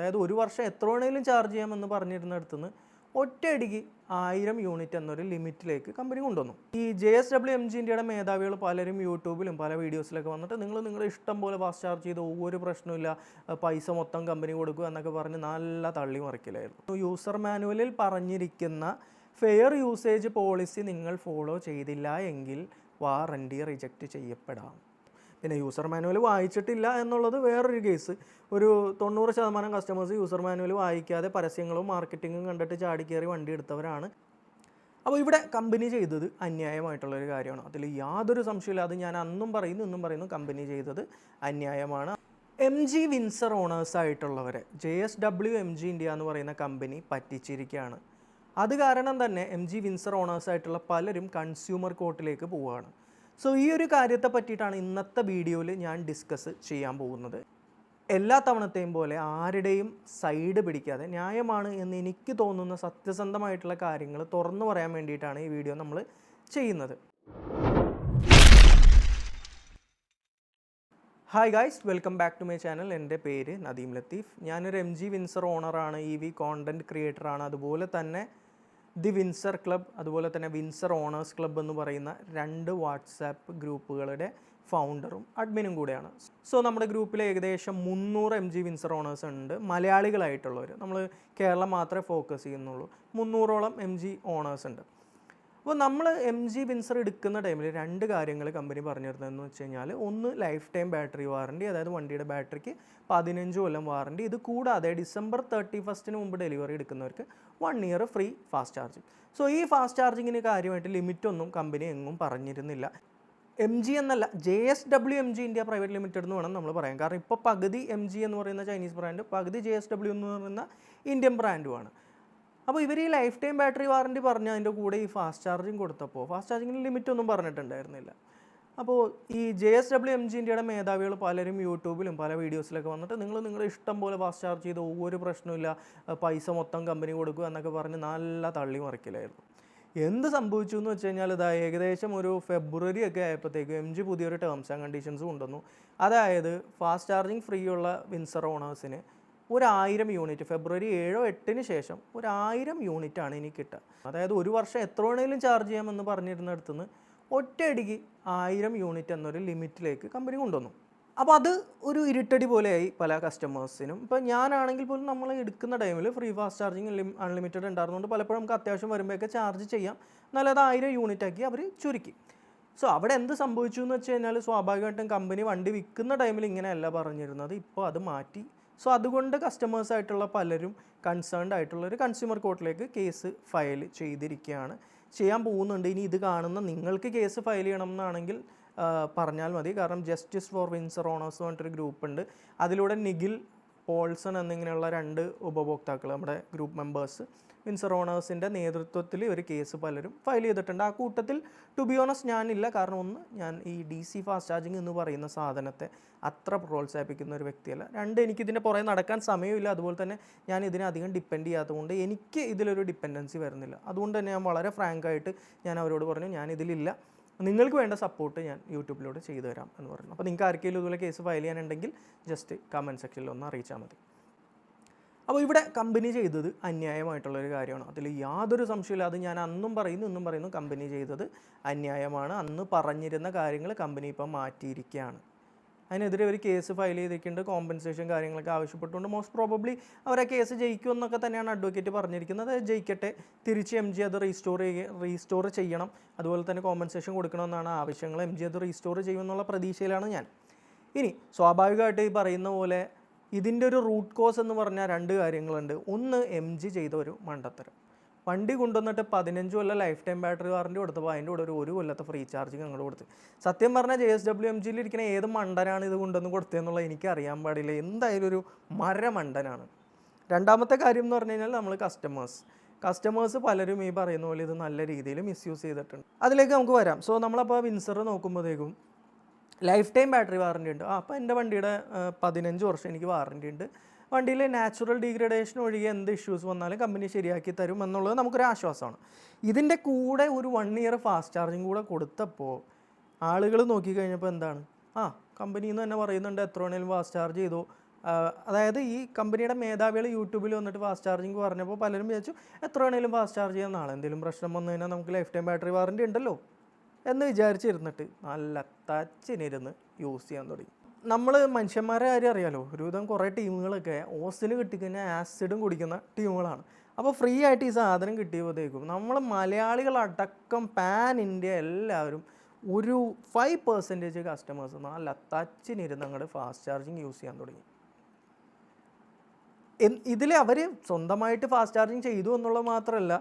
അതായത് ഒരു വർഷം എത്ര വേണേലും ചാർജ് ചെയ്യാമെന്ന് പറഞ്ഞിരുന്നിടത്ത് നിന്ന് ഒറ്റയടിക്ക് ആയിരം യൂണിറ്റ് എന്നൊരു ലിമിറ്റിലേക്ക് കമ്പനി കൊണ്ടുവന്നു. ഈ J S W M G ഇന്ത്യയുടെ മേധാവികൾ പലരും യൂട്യൂബിലും പല വീഡിയോസിലൊക്കെ വന്നിട്ട് നിങ്ങൾ നിങ്ങളുടെ ഇഷ്ടം പോലെ ഫാസ്റ്റ് ചാർജ് ചെയ്ത് ഒരു പ്രശ്നമില്ല പൈസ മൊത്തം കമ്പനി കൊടുക്കുക എന്നൊക്കെ പറഞ്ഞ് നല്ല തള്ളി മറിക്കലായിരുന്നു. യൂസർ മാനുവലിൽ പറഞ്ഞിരിക്കുന്ന ഫെയർ യൂസേജ് പോളിസി നിങ്ങൾ ഫോളോ ചെയ്തില്ല എങ്കിൽ വാറണ്ടി റിജക്റ്റ് ചെയ്യപ്പെടാം. പിന്നെ യൂസർ മാനുവൽ വായിച്ചിട്ടില്ല എന്നുള്ളത് വേറൊരു കേസ് ഒരു തൊണ്ണൂറ് ശതമാനം കസ്റ്റമേഴ്സ് യൂസർ മാനുവൽ വായിക്കാതെ പരസ്യങ്ങളും മാർക്കറ്റിങ്ങും കണ്ടിട്ട് ചാടിക്കയറി വണ്ടി എടുത്തവരാണ്. അപ്പോൾ ഇവിടെ കമ്പനി ചെയ്തത് അന്യായമായിട്ടുള്ളൊരു കാര്യമാണ്. അതിൽ യാതൊരു സംശയമില്ല അത് ഞാൻ അന്നും പറയുന്നു ഇന്നും പറയുന്നു കമ്പനി ചെയ്തത് അന്യായമാണ്. M G Windsor owners ആയിട്ടുള്ളവരെ J S W M G India എന്ന് പറയുന്ന കമ്പനി പറ്റിച്ചിരിക്കുകയാണ്. അത് കാരണം തന്നെ എം ജി വിൻസർ ഓണേഴ്സ് ആയിട്ടുള്ള പലരും കൺസ്യൂമർ കോർട്ടിലേക്ക് പോവുകയാണ്. സോ ഈ ഒരു കാര്യത്തെ പറ്റിയിട്ടാണ് ഇന്നത്തെ വീഡിയോയിൽ ഞാൻ ഡിസ്കസ് ചെയ്യാൻ പോകുന്നത്. എല്ലാ തവണത്തെയും പോലെ ആരുടെയും സൈഡ് പിടിക്കാതെ ന്യായമാണ് എന്ന് എനിക്ക് തോന്നുന്ന സത്യസന്ധമായിട്ടുള്ള കാര്യങ്ങൾ തുറന്നു പറയാൻ വേണ്ടിയിട്ടാണ് ഈ വീഡിയോ നമ്മൾ ചെയ്യുന്നത്. Hi guys welcome back to my channel എന്റെ പേര് നദീം ലത്തീഫ്. ഞാനൊരു എം ജി വിൻസർ ഓണറാണ് ഇ വി കോണ്ടന്റ് ക്രിയേറ്ററാണ് അതുപോലെ തന്നെ ദി വിൻസർ ക്ലബ് അതുപോലെ തന്നെ വിൻസർ ഓണേഴ്സ് ക്ലബ്ബ് എന്ന് പറയുന്ന രണ്ട് വാട്സാപ്പ് ഗ്രൂപ്പുകളുടെ ഫൗണ്ടറും അഡ്മിനും കൂടെയാണ്. സോ നമ്മുടെ ഗ്രൂപ്പിൽ ഏകദേശം മുന്നൂറ് എം ജി വിൻസർ ഓണേഴ്സ് ഉണ്ട് മലയാളികളായിട്ടുള്ളവർ നമ്മൾ കേരളം മാത്രമേ ഫോക്കസ് ചെയ്യുന്നുള്ളൂ. മുന്നൂറോളം എം ജി ഓണേഴ്സ് ഉണ്ട്. അപ്പോൾ നമ്മൾ എം ജി വിൻസർ എടുക്കുന്ന ടൈമിൽ രണ്ട് കാര്യങ്ങൾ കമ്പനി പറഞ്ഞിരുന്നതെന്ന് വെച്ച് കഴിഞ്ഞാൽ ഒന്ന് ലൈഫ് ടൈം ബാറ്ററി വാറണ്ടി അതായത് വണ്ടിയുടെ ബാറ്ററിക്ക് പതിനഞ്ച് കൊല്ലം വാറണ്ടി. ഇത് കൂടാതെ ഡിസംബർ തേർട്ടി ഫസ്റ്റിന് മുമ്പ് ഡെലിവറി എടുക്കുന്നവർക്ക് one year free fast charging. So ഈ ഫാസ്റ്റ് ചാർജിങ്ങിന് കാര്യമായിട്ട് ലിമിറ്റൊന്നും കമ്പനി എങ്ങും പറഞ്ഞിരുന്നില്ല. എം ജി എന്നല്ല J S W M G India private limited എന്ന് വേണം നമ്മൾ പറയാം കാരണം ഇപ്പോൾ പകുതി എം ജി എന്ന് പറയുന്ന ചൈനീസ് ബ്രാൻഡ് പകുതി ജെ എസ് ഡബ്ല്യു എന്ന് പറയുന്ന ഇന്ത്യൻ ബ്രാൻഡുമാണ്. അപ്പോൾ ഇവർ ഈ ലൈഫ് ടൈം ബാറ്ററി വാറണ്ടി പറഞ്ഞ് അതിന്റെ കൂടെ ഈ ഫാസ്റ്റ് ചാർജിങ് കൊടുത്തപ്പോൾ ഫാസ്റ്റ് ചാർജിങ്ങിന് ലിമിറ്റൊന്നും പറഞ്ഞിട്ടുണ്ടായിരുന്നില്ല. അപ്പോൾ ഈ J S W M G ഇന്ത്യയുടെ മേധാവികൾ പലരും യൂട്യൂബിലും പല വീഡിയോസിലൊക്കെ വന്നിട്ട് നിങ്ങൾ നിങ്ങളുടെ ഇഷ്ടം പോലെ ഫാസ്റ്റ് ചാർജ് ചെയ്ത് ഒരു പ്രശ്നമില്ല പൈസ മൊത്തം കമ്പനി കൊടുക്കുക എന്നൊക്കെ പറഞ്ഞ് നല്ല തള്ളി മറിക്കലായിരുന്നു. എന്ത് സംഭവിച്ചു എന്ന് വെച്ച് കഴിഞ്ഞാൽ ഇതാ ഏകദേശം ഒരു ഫെബ്രുവരി ഒക്കെ ആയപ്പോഴത്തേക്കും എം ജി പുതിയൊരു ടേംസ് ആൻഡ് കണ്ടീഷൻസ് കൊണ്ടുവന്നു. അതായത് ഫാസ്റ്റ് ചാർജിങ് ഫ്രീ ഉള്ള വിൻസർ ഓണേഴ്സിന് ഒരായിരം യൂണിറ്റ് ഫെബ്രുവരി ഏഴോ എട്ടിന് ശേഷം ഒരായിരം യൂണിറ്റ് ആണ് ഇനി കിട്ടുക. അതായത് ഒരു വർഷം എത്ര വേണമെങ്കിലും ചാർജ് ചെയ്യാമെന്ന് പറഞ്ഞിരുന്നിടത്ത് നിന്ന് ഒറ്റയടിക്ക് ആയിരം യൂണിറ്റ് എന്നൊരു ലിമിറ്റിലേക്ക് കമ്പനി കൊണ്ടുവന്നു. അപ്പോൾ അത് ഒരു ഇരുട്ടടി പോലെയായി പല കസ്റ്റമേഴ്സിനും. ഇപ്പോൾ ഞാനാണെങ്കിൽ പോലും നമ്മൾ എടുക്കുന്ന ടൈമിൽ ഫ്രീ ഫാസ്റ്റ് ചാർജിങ് അൺലിമിറ്റഡ് ഉണ്ടായിരുന്നതുകൊണ്ട് പലപ്പോഴും നമുക്ക് അത്യാവശ്യം വരുമ്പോഴൊക്കെ ചാർജ് ചെയ്യാം. നല്ലത് അത് ആയിരം യൂണിറ്റ് ആക്കി അവർ ചുരുക്കി. സോ അവിടെ എന്ത് സംഭവിച്ചു എന്ന് വെച്ച് കഴിഞ്ഞാൽ സ്വാഭാവികമായിട്ടും കമ്പനി വണ്ടി വിൽക്കുന്ന ടൈമിൽ ഇങ്ങനെയല്ല പറഞ്ഞിരുന്നത്. ഇപ്പോൾ അത് മാറ്റി. സോ അതുകൊണ്ട് കസ്റ്റമേഴ്സായിട്ടുള്ള പലരും കൺസേൺഡ് ആയിട്ടുള്ള ഒരു കൺസ്യൂമർ കോർട്ടിലേക്ക് കേസ് ഫയൽ ചെയ്തിരിക്കുകയാണ്. ചെയ്യാൻ പോകുന്നുണ്ട്. ഇനി ഇത് കാണുന്ന നിങ്ങൾക്ക് കേസ് ഫയൽ ചെയ്യണം എന്നാണെങ്കിൽ പറഞ്ഞാൽ മതി. കാരണം ജസ്റ്റിസ് ഫോർ വിൻസർ ഓണേഴ്സ് പറഞ്ഞിട്ടൊരു ഗ്രൂപ്പ് ഉണ്ട്. അതിലൂടെ നിഖിൽ പോൾസൺ എന്നിങ്ങനെയുള്ള രണ്ട് ഉപഭോക്താക്കൾ നമ്മുടെ ഗ്രൂപ്പ് മെമ്പേഴ്സ് വിൻസർ ഓണേഴ്സിന്റെ നേതൃത്വത്തിൽ ഒരു കേസ് പലരും ഫയൽ ചെയ്തിട്ടുണ്ട്. ആ കൂട്ടത്തിൽ ടു ബി ഓണസ് ഞാനില്ല. കാരണം ഒന്ന് ഞാൻ ഈ ഡി സി ഫാസ്റ്റ് ചാർജിങ് എന്ന് പറയുന്ന സാധനത്തെ അത്ര പ്രോത്സാഹിപ്പിക്കുന്ന ഒരു വ്യക്തിയല്ല. രണ്ട് എനിക്കിതിന്റെ പുറകെ നടക്കാൻ സമയമില്ല. അതുപോലെ തന്നെ ഞാൻ ഇതിനെ അധികം ഡിപ്പെൻഡ് ചെയ്യാത്തതുകൊണ്ട് എനിക്ക് ഇതിലൊരു ഡിപ്പെൻഡൻസി വരുന്നില്ല. അതുകൊണ്ട് തന്നെ ഞാൻ വളരെ ഫ്രാങ്കായിട്ട് ഞാൻ അവരോട് പറഞ്ഞു ഞാൻ ഇതിലില്ല നിങ്ങൾക്ക് വേണ്ട സപ്പോർട്ട് ഞാൻ യൂട്യൂബിലൂടെ ചെയ്തു തരാം എന്ന് പറഞ്ഞു അപ്പോൾ നിങ്ങൾക്ക് ആർക്കെങ്കിലും ഇതുപോലെ കേസ് ഫയൽ ചെയ്യാനുണ്ടെങ്കിൽ ജസ്റ്റ് കമന്റ് സെക്ഷനിൽ ഒന്ന് അറിയിച്ചാൽ മതി. അപ്പോൾ ഇവിടെ കമ്പനി ചെയ്തത് അന്യായമായിട്ടുള്ളൊരു കാര്യമാണ്. അതിൽ യാതൊരു സംശയമില്ല അത് ഞാൻ അന്നും പറയുന്നു ഇന്നും പറയുന്നു കമ്പനി ചെയ്തത് അന്യായമാണ്. അന്ന് പറഞ്ഞിരുന്ന കാര്യങ്ങൾ കമ്പനി ഇപ്പം മാറ്റിയിരിക്കുകയാണ്. അതിനെതിരെ ഒരു കേസ് ഫയൽ ചെയ്തിട്ടുണ്ട്. കോമ്പൻസേഷൻ കാര്യങ്ങളൊക്കെ ആവശ്യപ്പെട്ടുകൊണ്ട് മോസ്റ്റ് പ്രോബബ്ലി അവരെ കേസ് ജയിക്കും എന്നൊക്കെ തന്നെയാണ് അഡ്വക്കേറ്റ് പറഞ്ഞിരിക്കുന്നത്. അത് ജയിക്കട്ടെ. തിരിച്ച് എം ജി അത് റീസ്റ്റോർ ചെയ്യുക റീസ്റ്റോർ ചെയ്യണം. അതുപോലെ തന്നെ കോമ്പൻസേഷൻ കൊടുക്കണമെന്നാണ് ആവശ്യങ്ങൾ. എം ജി അത് റീസ്റ്റോർ ചെയ്യുമെന്നുള്ള പ്രതീക്ഷയിലാണ് ഞാൻ. ഇനി സ്വാഭാവികമായിട്ട് ഈ പറയുന്ന പോലെ ഇതിന്റെ ഒരു റൂട്ട് കോസ് എന്ന് പറഞ്ഞാൽ രണ്ട് കാര്യങ്ങളുണ്ട്. ഒന്ന് എം ജി ചെയ്ത ഒരു മണ്ടത്തരം. വണ്ടി കൊണ്ടുവന്നിട്ട് പതിനഞ്ച് കൊല്ലം ലൈഫ് ടൈം ബാറ്ററി വാറണ്ടി കൊടുത്തപ്പോൾ അതിന്റെ കൂടെ ഒരു ഒരു കൊല്ലത്തെ ഫ്രീ ചാർജിങ് അങ്ങോട്ട് കൊടുത്ത്. സത്യം പറഞ്ഞാൽ ജെ എസ് ഡബ്ല്യു എം ജിയിൽ ഇരിക്കുന്ന ഏത് മണ്ടനാണ് ഇത് കൊണ്ടുവന്ന് കൊടുത്തതെന്നുള്ളത് എനിക്ക് അറിയാൻ പാടില്ല. എന്തായാലും ഒരു മരമണ്ടനാണ്. രണ്ടാമത്തെ കാര്യം എന്ന് പറഞ്ഞു കഴിഞ്ഞാൽ നമ്മൾ കസ്റ്റമേഴ്സ് കസ്റ്റമേഴ്സ് പലരും ഈ പറയുന്ന പോലെ ഇത് നല്ല രീതിയിൽ മിസ്യൂസ് ചെയ്തിട്ടുണ്ട്. അതിലേക്ക് നമുക്ക് വരാം. സോ നമ്മളപ്പോൾ വിൻസർ നോക്കുമ്പോഴത്തേക്കും ലൈഫ് ടൈം ബാറ്ററി വാറണ്ടി ഉണ്ട്. അപ്പോൾ എന്റെ വണ്ടിയുടെ പതിനഞ്ച് വർഷം എനിക്ക് വാറണ്ടി ഉണ്ട്. വണ്ടിയിൽ നാച്ചുറൽ ഡീഗ്രഡേഷൻ ഒഴികെ എന്ത് ഇഷ്യൂസ് വന്നാലും കമ്പനി ശരിയാക്കി തരും എന്നുള്ളത് നമുക്കൊരു ആശ്വാസമാണ്. ഇതിന്റെ കൂടെ ഒരു വൺ ഇയർ ഫാസ്റ്റ് ചാർജിങ് കൂടെ കൊടുത്തപ്പോൾ ആളുകൾ നോക്കിക്കഴിഞ്ഞപ്പോൾ എന്താണ്? ആ കമ്പനിയിൽ നിന്ന് തന്നെ പറയുന്നുണ്ട് എത്ര വേണേലും ഫാസ്റ്റ് ചാർജ് ചെയ്തു. അതായത് ഈ കമ്പനിയുടെ മേധാവികൾ യൂട്യൂബിൽ വന്നിട്ട് ഫാസ്റ്റ് ചാർജിങ് പറഞ്ഞപ്പോൾ പലരും വിചാരിച്ചു എത്ര വേണേലും ഫാസ്റ്റ് ചാർജ് ചെയ്യാൻ നാളെ എന്തെങ്കിലും പ്രശ്നം വന്നു കഴിഞ്ഞാൽ നമുക്ക് ലൈഫ് ടൈം ബാറ്ററി വാറണ്ടി ഉണ്ടല്ലോ എന്ന് വിചാരിച്ചിരുന്നിട്ട് നല്ല തച്ചിനിരുന്ന് യൂസ് ചെയ്യാൻ തുടങ്ങി. നമ്മൾ മനുഷ്യന്മാരെ കാര്യം അറിയാലോ. ഒരുവിധം കുറേ ടീമുകളൊക്കെ ഓസിന് കിട്ടിക്കഴിഞ്ഞാൽ ആസിഡും കുടിക്കുന്ന ടീമുകളാണ്. അപ്പോൾ ഫ്രീ ആയിട്ട് ഈ സാധനം കിട്ടിയപ്പോഴത്തേക്കും നമ്മൾ മലയാളികളടക്കം പാൻ ഇന്ത്യ എല്ലാവരും ഒരു ഫൈവ് പെർസെന്റേജ് കസ്റ്റമേഴ്സ് നല്ല തച്ചിനിരുന്ന് അങ്ങോട്ട് ഫാസ്റ്റ് ചാർജിങ് യൂസ് ചെയ്യാൻ തുടങ്ങി. ഇതിൽ അവർ സ്വന്തമായിട്ട് ഫാസ്റ്റ് ചാർജിങ് ചെയ്തു എന്നുള്ളത് മാത്രമല്ല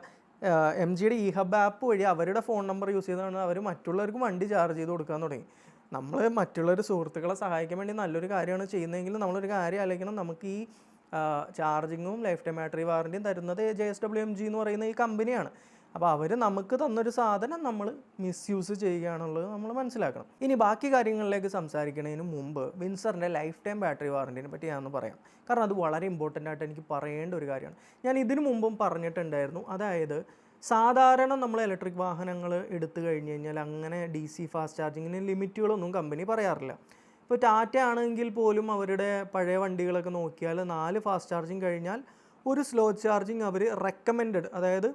എം ജിയുടെ ഇ ഹബ് ആപ്പ് വഴി അവരുടെ ഫോൺ നമ്പർ യൂസ് ചെയ്താണ് അവർ മറ്റുള്ളവർക്ക് വണ്ടി ചാർജ് ചെയ്ത് കൊടുക്കാൻ തുടങ്ങി. നമ്മൾ മറ്റുള്ളൊരു സുഹൃത്തുക്കളെ സഹായിക്കാൻ വേണ്ടി നല്ലൊരു കാര്യമാണ് ചെയ്യുന്നതെങ്കിൽ നമ്മളൊരു കാര്യം ആലോചിക്കണം. നമുക്ക് ഈ ചാർജിങ്ങും ലൈഫ് ടൈം ബാറ്ററി വാറന്റിയും തരുന്നത് J S W M G എന്ന് പറയുന്ന ഈ കമ്പനിയാണ് അപ്പോൾ അവർ നമുക്ക് തന്നൊരു സാധനം നമ്മൾ മിസ്യൂസ് ചെയ്യുകയാണുള്ളത് നമ്മൾ മനസ്സിലാക്കണം. ഇനി ബാക്കി കാര്യങ്ങളിലേക്ക് സംസാരിക്കുന്നതിന് മുമ്പ് വിൻസറിന്റെ ലൈഫ് ടൈം ബാറ്ററി വാറന്റിനെ പറ്റി ഞാനൊന്ന് പറയാം. കാരണം അത് വളരെ ഇമ്പോർട്ടന്റ് ആയിട്ട് എനിക്ക് പറയേണ്ട ഒരു കാര്യമാണ്. ഞാൻ ഇതിനു മുമ്പും പറഞ്ഞിട്ടുണ്ടായിരുന്നു. അതായത് സാധാരണ നമ്മൾ ഇലക്ട്രിക് വാഹനങ്ങൾ എടുത്തു കഴിഞ്ഞ് കഴിഞ്ഞാൽ അങ്ങനെ ഡി സി ഫാസ്റ്റ് ചാർജിങ്ങിന് ലിമിറ്റുകളൊന്നും കമ്പനി പറയാറില്ല. ഇപ്പോൾ ടാറ്റ ആണെങ്കിൽ പോലും അവരുടെ പഴയ വണ്ടികളൊക്കെ നോക്കിയാൽ നാല് ഫാസ്റ്റ് ചാർജിങ് കഴിഞ്ഞാൽ ഒരു സ്ലോ ചാർജിങ് അവർ റെക്കമെൻഡഡ് അതായത്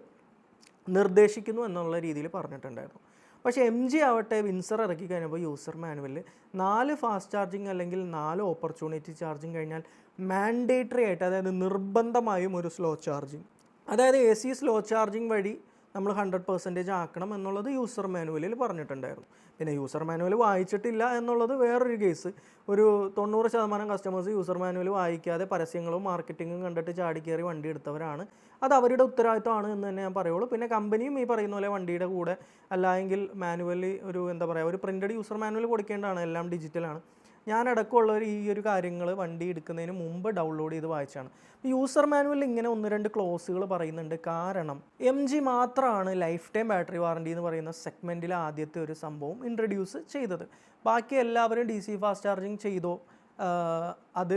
നിർദ്ദേശിക്കുന്നു എന്നുള്ള രീതിയിൽ പറഞ്ഞിട്ടുണ്ടായിരുന്നു. പക്ഷേ എം ജി ആവട്ടെ വിൻസർ ഇറക്കി കഴിഞ്ഞപ്പോൾ യൂസർ മാനുവലിൽ നാല് ഫാസ്റ്റ് ചാർജിങ് അല്ലെങ്കിൽ നാല് ഓപ്പർച്യൂണിറ്റി ചാർജിങ് കഴിഞ്ഞാൽ മാൻഡേറ്ററി ആയിട്ട് അതായത് നിർബന്ധമായും ഒരു സ്ലോ ചാർജിങ് അതായത് എ സി സ്ലോ ചാർജിങ് വഴി നമ്മൾ ഹൺഡ്രഡ് പെർസെന്റേജ് ആക്കണം എന്നുള്ളത് യൂസർ മാനുവലിൽ പറഞ്ഞിട്ടുണ്ടായിരുന്നു. പിന്നെ യൂസർ മാനുവൽ വായിച്ചിട്ടില്ല എന്നുള്ളത് വേറൊരു കേസ് ഒരു തൊണ്ണൂറ് ശതമാനം കസ്റ്റമേഴ്സ് യൂസർ മാനുവൽ വായിക്കാതെ പരസ്യങ്ങളും മാർക്കറ്റിങ്ങും കണ്ടിട്ട് ചാടിക്കേറി വണ്ടി എടുത്തവരാണ്. അത് അവരുടെ ഉത്തരവാദിത്തമാണ് എന്ന് തന്നെ ഞാൻ പറയുള്ളൂ. പിന്നെ കമ്പനിയും ഈ പറയുന്ന പോലെ വണ്ടിയുടെ കൂടെ അല്ലായെങ്കിൽ മാനുവലി ഒരു എന്താ പറയുക ഒരു പ്രിന്റഡ് യൂസർ മാനുവൽ കൊടുക്കേണ്ടതാണ്. എല്ലാം ഡിജിറ്റലാണ് ഞാൻ അടക്കമുള്ളവർ ഈ ഒരു കാര്യങ്ങൾ വണ്ടി എടുക്കുന്നതിന് മുമ്പ് ഡൗൺലോഡ് ചെയ്ത് വായിച്ചാണ്. യൂസർ മാനുവലിൽ ഇങ്ങനെ ഒന്ന് രണ്ട് ക്ലോസുകൾ പറയുന്നുണ്ട്. കാരണം എം ജി മാത്രമാണ് ലൈഫ് ടൈം ബാറ്ററി വാറണ്ടി എന്ന് പറയുന്ന സെഗ്മെന്റിൽ ആദ്യത്തെ ഒരു സംഭവം ഇൻട്രൊഡ്യൂസ് ചെയ്തത്. ബാക്കി എല്ലാവരും ഡി സി ഫാസ്റ്റ് ചാർജിങ് ചെയ്തോ? അത്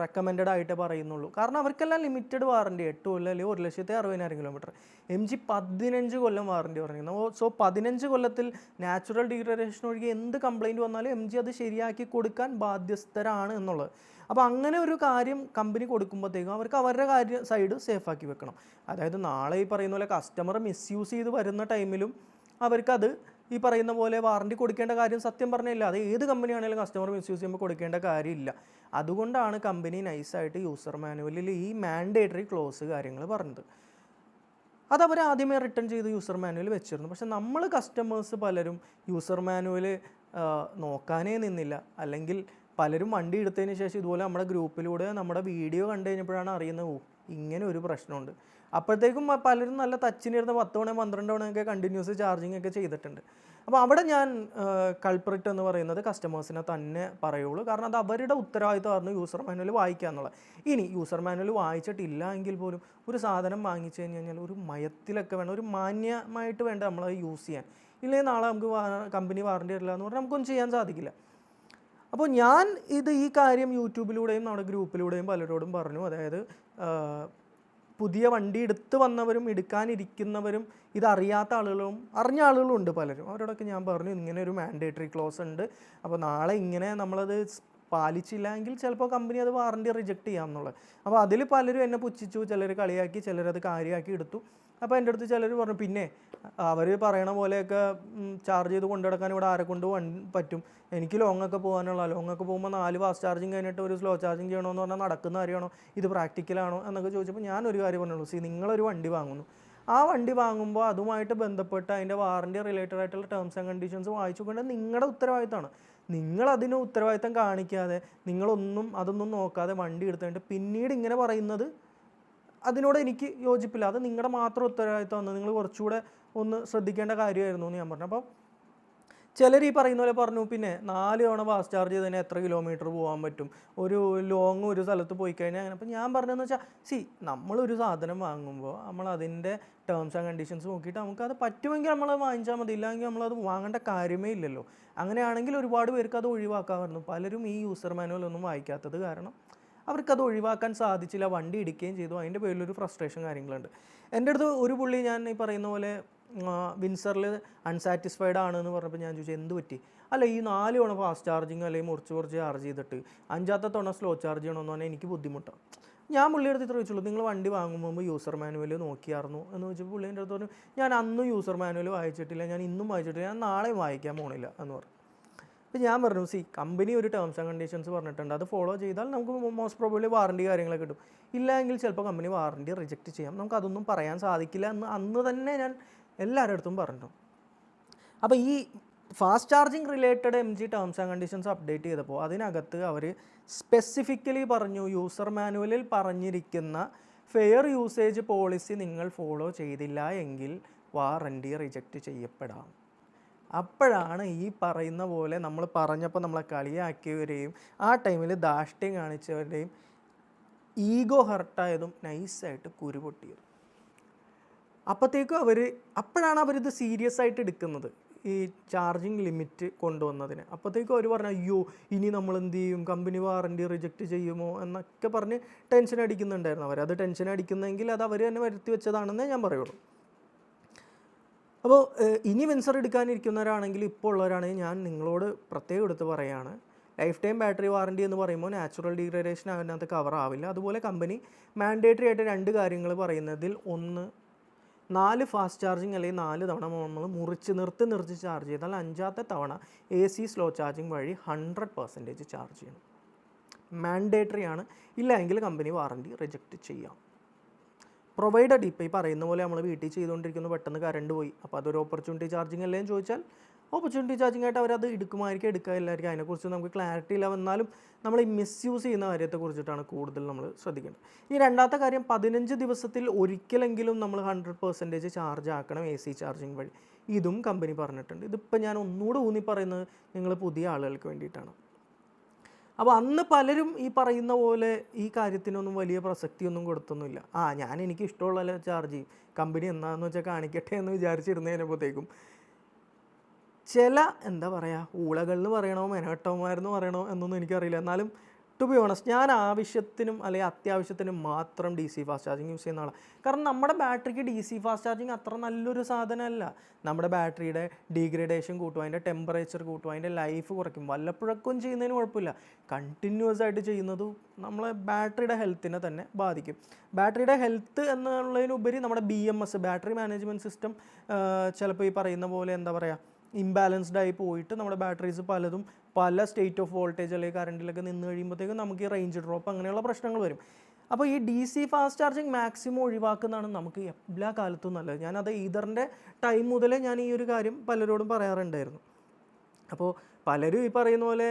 റെക്കമെൻഡ് ആയിട്ട് പറയുന്നുള്ളൂ. കാരണം അവർക്കെല്ലാം ലിമിറ്റഡ് വാറണ്ടി എട്ട് കൊല്ലം അല്ലെങ്കിൽ ഒരു ലക്ഷത്തി അറുപതിനായിരം കിലോമീറ്റർ എം ജി പതിനഞ്ച് കൊല്ലം വാറണ്ടി പറഞ്ഞിരുന്നു. സോ പതിനഞ്ച് കൊല്ലത്തിൽ നാച്ചുറൽ ഡീഗ്രഡേഷൻ ഒഴികെ എന്ത് കംപ്ലൈന്റ് വന്നാലും എം ജി അത് ശരിയാക്കി കൊടുക്കാൻ ബാധ്യസ്ഥരാണ് എന്നുള്ളത്. അപ്പോൾ അങ്ങനെ ഒരു കാര്യം കമ്പനി കൊടുക്കുമ്പോഴത്തേക്കും അവർക്ക് അവരുടെ കാര്യം സൈഡ് സേഫാക്കി വെക്കണം. അതായത് നാളെ ഈ പറയുന്ന പോലെ കസ്റ്റമർ മിസ്യൂസ് ചെയ്ത് വരുന്ന ടൈമിലും അവർക്കത് ഈ പറയുന്ന പോലെ വാറണ്ടി കൊടുക്കേണ്ട കാര്യം സത്യം പറഞ്ഞില്ല. അത് ഏത് കമ്പനിയാണെങ്കിലും കസ്റ്റമർ മിസ്യൂസ് ചെയ്യുമ്പോൾ കൊടുക്കേണ്ട കാര്യമില്ല. അതുകൊണ്ടാണ് കമ്പനി നൈസായിട്ട് യൂസർ മാനുവലിൽ ഈ മാൻഡേറ്ററി ക്ലോസ് കാര്യങ്ങൾ പറഞ്ഞത്. അത് അവർ ആദ്യമേ റിട്ടേൺ ചെയ്ത് യൂസർ മാനുവൽ വെച്ചിരുന്നു. പക്ഷെ നമ്മൾ കസ്റ്റമേഴ്സ് പലരും യൂസർ മാനുവൽ നോക്കാനേ നിന്നില്ല. അല്ലെങ്കിൽ പലരും വണ്ടി എടുത്തതിന് ശേഷം ഇതുപോലെ നമ്മുടെ ഗ്രൂപ്പിലൂടെ നമ്മുടെ വീഡിയോ കണ്ടു കഴിഞ്ഞപ്പോഴാണ് അറിയുന്നത് ഓ ഇങ്ങനെ ഒരു പ്രശ്നമുണ്ട്. അപ്പോഴത്തേക്കും പലരും നല്ല തച്ചിനിരുന്ന് പത്ത് മണി പന്ത്രണ്ട് മണിയൊക്കെ കണ്ടിന്യൂസ് ചാർജിങ് ഒക്കെ ചെയ്തിട്ടുണ്ട്. അപ്പോൾ അവിടെ ഞാൻ കൾപ്രിറ്റ് എന്ന് പറയുന്നത് കസ്റ്റമേഴ്സിനെ തന്നെ പറയുള്ളൂ. കാരണം അത് അവരുടെ ഉത്തരവാദിത്തമായിരുന്നു യൂസർ മാനുവൽ വായിക്കുക എന്നുള്ളത്. ഇനി യൂസർ മാനുവൽ വായിച്ചിട്ടില്ല എങ്കിൽ പോലും ഒരു സാധനം വാങ്ങിച്ചു കഴിഞ്ഞ് കഴിഞ്ഞാൽ ഒരു മയത്തിലൊക്കെ വേണം ഒരു മാന്യമായിട്ട് വേണ്ട നമ്മളത് യൂസ് ചെയ്യാൻ. ഇല്ലെങ്കിൽ നാളെ നമുക്ക് കമ്പനി വാറണ്ടി തരില്ല എന്ന് പറഞ്ഞാൽ നമുക്കൊന്നും ചെയ്യാൻ സാധിക്കില്ല. അപ്പോൾ ഞാൻ ഇത് ഈ കാര്യം യൂട്യൂബിലൂടെയും നമ്മുടെ ഗ്രൂപ്പിലൂടെയും പലരോടും പറഞ്ഞു. അതായത് പുതിയ വണ്ടി എടുത്ത് വന്നവരും എടുക്കാനിരിക്കുന്നവരും ഇതറിയാത്ത ആളുകളും അറിഞ്ഞ ആളുകളും ഉണ്ട് പലരും. അവരോടൊക്കെ ഞാൻ പറഞ്ഞു ഇങ്ങനെ ഒരു മാൻഡേറ്ററി ക്ലോസ് ഉണ്ട്. അപ്പോൾ നാളെ ഇങ്ങനെ നമ്മളത് പാലിച്ചില്ലെങ്കിൽ ചിലപ്പോൾ കമ്പനി അത് വാറണ്ടി റിജക്റ്റ് ചെയ്യാമെന്നുള്ളത് അപ്പോൾ അതിൽ പലരും എന്നെ പുച്ഛിച്ചു ചിലർ കളിയാക്കി ചിലരത് കാര്യമാക്കി എടുത്തു. അപ്പോൾ എന്റെ അടുത്ത് ചിലർ പറഞ്ഞു പിന്നെ അവർ പറയണ പോലെയൊക്കെ ചാർജ് ചെയ്ത് കൊണ്ടു നടക്കാൻ ഇവിടെ ആരെ കൊണ്ട് പറ്റും. എനിക്ക് ലോങ്ങൊക്കെ പോകാനുള്ള ലോങ്ങൊക്കെ പോകുമ്പോൾ നാല് ഫാസ്റ്റ് ചാർജിങ് കഴിഞ്ഞിട്ട് ഒരു സ്ലോ ചാർജിങ് ചെയ്യണമെന്ന് പറഞ്ഞാൽ നടക്കുന്ന കാര്യമാണോ? ഇത് പ്രാക്ടിക്കലാണോ എന്നൊക്കെ ചോദിച്ചപ്പോൾ ഞാനൊരു കാര്യം പറഞ്ഞുള്ളൂ സി നിങ്ങളൊരു വണ്ടി വാങ്ങുന്നു. ആ വണ്ടി വാങ്ങുമ്പോൾ അതുമായിട്ട് ബന്ധപ്പെട്ട് അതിന്റെ വാറന്റി റിലേറ്റഡ് ആയിട്ടുള്ള ടേംസ് ആൻഡ് കണ്ടീഷൻസ് വായിച്ചു കൊണ്ട് നിങ്ങളുടെ ഉത്തരവാദിത്തമാണ്. നിങ്ങൾ അതിന് ഉത്തരവാദിത്തം കാണിക്കാതെ നിങ്ങളൊന്നും അതൊന്നും നോക്കാതെ വണ്ടി എടുത്തുകൊണ്ട് പിന്നീട് ഇങ്ങനെ പറയുന്നത് അതിനോട് എനിക്ക് യോജിപ്പില്ല. അത് നിങ്ങളുടെ മാത്രം ഉത്തരവാദിത്തമാണ് നിങ്ങൾ കുറച്ചുകൂടെ ഒന്ന് ശ്രദ്ധിക്കേണ്ട കാര്യമായിരുന്നു എന്ന് ഞാൻ പറഞ്ഞു. അപ്പോൾ ചിലർ ഈ പറയുന്ന പോലെ പറഞ്ഞു പിന്നെ നാല് തവണ ഫാസ്റ്റ് ചാർജ് ചെയ്തതിന് എത്ര കിലോമീറ്റർ പോകാൻ പറ്റും? ഒരു ലോങ് ഒരു സ്ഥലത്ത് പോയി കഴിഞ്ഞാൽ അങ്ങനെ. അപ്പോൾ ഞാൻ പറഞ്ഞതെന്ന് വെച്ചാൽ സി നമ്മളൊരു സാധനം വാങ്ങുമ്പോൾ നമ്മൾ അതിന്റെ ടേംസ് ആൻഡ് കണ്ടീഷൻസ് നോക്കിയിട്ട് നമുക്കത് പറ്റുമെങ്കിൽ നമ്മൾ വാങ്ങിച്ചാൽ മതി. ഇല്ലെങ്കിൽ നമ്മളത് വാങ്ങേണ്ട കാര്യമേ ഇല്ലല്ലോ. അങ്ങനെയാണെങ്കിൽ ഒരുപാട് പേർക്ക് അത് ഒഴിവാക്കാമായിരുന്നു. പലരും ഈ യൂസർ മാനുവൽ ഒന്നും വായിക്കാത്തത് കാരണം അവർക്കത് ഒഴിവാക്കാൻ സാധിച്ചില്ല. വണ്ടി ഇടിക്കുകയും ചെയ്തു. അതിന്റെ പേരിലൊരു ഫ്രസ്ട്രേഷൻ കാര്യങ്ങളുണ്ട്. എന്റെ അടുത്ത് ഒരു പുള്ളി ഞാൻ ഈ പറയുന്ന പോലെ വിൻസറിൽ അൺസാറ്റിസ്ഫൈഡ് ആണെന്ന് പറഞ്ഞപ്പോൾ ഞാൻ ചോദിച്ചു എന്ത് പറ്റി? അല്ല ഈ നാല് തവണ ഫാസ്റ്റ് ചാർജിങ് അല്ലെങ്കിൽ മുറിച്ച് മുറിച്ച് ചാർജ് ചെയ്തിട്ട്. അഞ്ചാത്ത തവണ സ്ലോ ചാർജ് ചെയ്യണമെന്ന് പറഞ്ഞാൽ എനിക്ക് ബുദ്ധിമുട്ടാണ് ഞാൻ പുള്ളിയുടെ അടുത്ത് ചോദിച്ചുള്ളൂ നിങ്ങൾ വണ്ടി വാങ്ങുമ്പോൾ യൂസർ മാനുവൽ നോക്കിയായിരുന്നു? എന്ന് ചോദിച്ചപ്പോൾ പുള്ളീന്റെ അടുത്ത് പറഞ്ഞു ഞാൻ അന്നും യൂസർ മാനുവൽ വായിച്ചിട്ടില്ല. ഞാൻ ഇന്നും വായിച്ചിട്ടില്ല. ഞാൻ നാളെയും വായിക്കാൻ പോകണില്ല എന്ന് പറഞ്ഞു. അപ്പോൾ ഞാൻ പറഞ്ഞു സി കമ്പനി ഒരു ടേംസ് ആൻഡ് കണ്ടീഷൻസ് പറഞ്ഞിട്ടുണ്ട്. അത് ഫോളോ ചെയ്താൽ നമുക്ക് മോസ്റ്റ് പ്രോബബ്ലി വാറണ്ടി കാര്യങ്ങളൊക്കെ കിട്ടും. ഇല്ലെങ്കിൽ ചിലപ്പോൾ കമ്പനി വാറണ്ടി റിജക്റ്റ് ചെയ്യാം. നമുക്ക് അതൊന്നും പറയാൻ സാധിക്കില്ല എന്ന് അന്ന് തന്നെ ഞാൻ എല്ലാവരുടെ അടുത്തും പറഞ്ഞു. അപ്പോൾ ഈ fast charging related M G terms and conditions update ചെയ്തപ്പോൾ അതിനകത്ത് അവർ സ്പെസിഫിക്കലി പറഞ്ഞു യൂസർ മാനുവലിൽ പറഞ്ഞിരിക്കുന്ന ഫെയർ യൂസേജ് പോളിസി നിങ്ങൾ ഫോളോ ചെയ്തില്ല എങ്കിൽ വാറണ്ടി റിജക്റ്റ് ചെയ്യപ്പെടാം. അപ്പോഴാണ് ഈ പറയുന്ന പോലെ നമ്മൾ പറഞ്ഞപ്പോൾ നമ്മളെ കളിയാക്കിയവരെയും ആ ടൈമിൽ ധാഷ്ട്യം കാണിച്ചവരുടെയും ഈഗോ ഹർട്ടായതും നൈസായിട്ട് കുരുപൊട്ടിയത്. അപ്പോഴത്തേക്കും അവർ അപ്പോഴാണ് അവരിത് സീരിയസ് ആയിട്ട് എടുക്കുന്നത് ഈ ചാർജിങ് ലിമിറ്റ് കൊണ്ടുവന്നതിന്. അപ്പോഴത്തേക്കും അവർ പറഞ്ഞു അയ്യോ ഇനി നമ്മൾ എന്ത് ചെയ്യും? കമ്പനി വാറണ്ടി റിജക്റ്റ് ചെയ്യുമോ? എന്നൊക്കെ പറഞ്ഞ് ടെൻഷൻ അടിക്കുന്നുണ്ടായിരുന്നു. അവർ അത് ടെൻഷൻ അടിക്കുന്നെങ്കിൽ അത് അവർ തന്നെ വരുത്തി വെച്ചതാണെന്നേ ഞാൻ പറയുള്ളൂ. അപ്പോൾ ഇനി വെൻസർ എടുക്കാനിരിക്കുന്നവരാണെങ്കിൽ ഇപ്പോൾ ഉള്ളവരാണെങ്കിൽ ഞാൻ നിങ്ങളോട് പ്രത്യേകം എടുത്ത് പറയുകയാണ് ലൈഫ് ടൈം ബാറ്ററി വാറണ്ടി എന്ന് പറയുമ്പോൾ നാച്ചുറൽ ഡീഗ്രഡേഷൻ അതിനകത്ത് കവർ ആവില്ല. അതുപോലെ കമ്പനി മാൻഡേറ്ററി ആയിട്ട് രണ്ട് കാര്യങ്ങൾ പറയുന്നതിൽ ഒന്ന് നാല് ഫാസ്റ്റ് ചാർജിങ് അല്ലെങ്കിൽ നാല് തവണ നമ്മൾ മുറിച്ച് നിർത്തി നിർത്തി ചാർജ് ചെയ്താൽ അഞ്ചാമത്തെ തവണ എ സി സ്ലോ ചാർജിങ് വഴി ഹൺഡ്രഡ് പെർസെന്റേജ് ചാർജ് ചെയ്യണം. മാൻഡേറ്ററി ആണ്. ഇല്ല എങ്കിൽ കമ്പനി വാറണ്ടി റിജക്റ്റ് ചെയ്യാം. പ്രൊവൈഡഡ് ഇപ്പോൾ ഈ പറയുന്ന പോലെ നമ്മൾ വീട്ടിൽ ചെയ്തുകൊണ്ടിരിക്കുന്നു പെട്ടെന്ന് കറണ്ട് പോയി. അപ്പോൾ അതൊരു ഓപ്പർച്യൂണിറ്റി ചാർജിങ് അല്ലേ എന്ന് ചോദിച്ചാൽ ഓപ്പർച്യൂണിറ്റി ചാർജിങ് ആയിട്ട് അവരത് എടുക്കുമായിരിക്കും എടുക്കാതില്ലായിരിക്കും അതിനെക്കുറിച്ച് നമുക്ക് ക്ലാരിറ്റി ഇല്ല. വന്നാലും നമ്മൾ ഈ മിസ്യൂസ് ചെയ്യുന്ന കാര്യത്തെക്കുറിച്ചിട്ടാണ് കൂടുതൽ നമ്മൾ ശ്രദ്ധിക്കേണ്ടത്. ഈ രണ്ടാമത്തെ കാര്യം പതിനഞ്ച് ദിവസത്തിൽ ഒരിക്കലെങ്കിലും നമ്മൾ ഹൺഡ്രഡ് പെർസെന്റേജ് ചാർജ് ആക്കണം എ സി ചാർജിങ് വഴി. ഇതും കമ്പനി പറഞ്ഞിട്ടുണ്ട്. ഇതിപ്പോൾ ഞാൻ ഒന്നുകൂടെ ഊന്നി പറയുന്നത് നിങ്ങൾ പുതിയ ആളുകൾക്ക് വേണ്ടിയിട്ടാണ്. അപ്പോൾ അന്ന് പലരും ഈ പറയുന്ന പോലെ ഈ കാര്യത്തിനൊന്നും വലിയ പ്രസക്തിയൊന്നും കൊടുത്തൊന്നുമില്ല. ആ ഞാൻ എനിക്ക് ഇഷ്ടമുള്ള ചാർജ് ചെയ്യും. കമ്പനി എന്താണെന്ന് വെച്ചാൽ കാണിക്കട്ടെ എന്ന് വിചാരിച്ചിരുന്നതിനപ്പോഴത്തേക്കും ചില എന്താ പറയുക ഊളകൾ എന്ന് പറയണോ മെനവട്ടവന്മാരെന്ന് പറയണോ എന്നൊന്നും എനിക്കറിയില്ല. എന്നാലും ടു ബി ഓണസ് ഞാൻ ആവശ്യത്തിനും അല്ലെങ്കിൽ അത്യാവശ്യത്തിനും മാത്രം D C fast charging use ചെയ്യുന്ന ആളാണ് കാരണം നമ്മുടെ ബാറ്ററിക്ക് ഡി സി ഫാസ്റ്റ് ചാർജിങ് അത്ര നല്ലൊരു സാധനമല്ല. നമ്മുടെ ബാറ്ററിയുടെ ഡീഗ്രേഡേഷൻ കൂട്ടും അതിന്റെ ടെമ്പറേച്ചർ കൂട്ടും അതിന്റെ ലൈഫ് കുറയ്ക്കും. വല്ലപ്പോഴൊക്കെ ചെയ്യുന്നതിന് കുഴപ്പമില്ല. കണ്ടിന്യൂസ് ആയിട്ട് ചെയ്യുന്നത് നമ്മളെ ബാറ്ററിയുടെ ഹെൽത്തിനെ തന്നെ ബാധിക്കും. ബാറ്ററിയുടെ ഹെൽത്ത് എന്നുള്ളതിനുപരി നമ്മുടെ B M S battery management system ചിലപ്പോൾ ഈ പറയുന്ന പോലെ എന്താ പറയുക ഇംബാലൻസ്ഡ് ആയി പോയിട്ട് നമ്മുടെ ബാറ്ററീസ് പലതും പല സ്റ്റേറ്റ് ഓഫ് വോൾട്ടേജ് അല്ലെങ്കിൽ കറണ്ടിലൊക്കെ നിന്ന് കഴിയുമ്പോഴത്തേക്കും നമുക്ക് ഈ റേഞ്ച് ഡ്രോപ്പ് അങ്ങനെയുള്ള പ്രശ്നങ്ങൾ വരും. അപ്പോൾ ഈ D C fast charging maximum ഒഴിവാക്കുന്നതാണ് നമുക്ക് എല്ലാ കാലത്തും നല്ലത്. ഞാനത് ഈതറിന്റെ ടൈം മുതലേ ഞാൻ ഈ ഒരു കാര്യം പലരോടും പറയാറുണ്ടായിരുന്നു. അപ്പോൾ പലരും ഈ പറയുന്ന പോലെ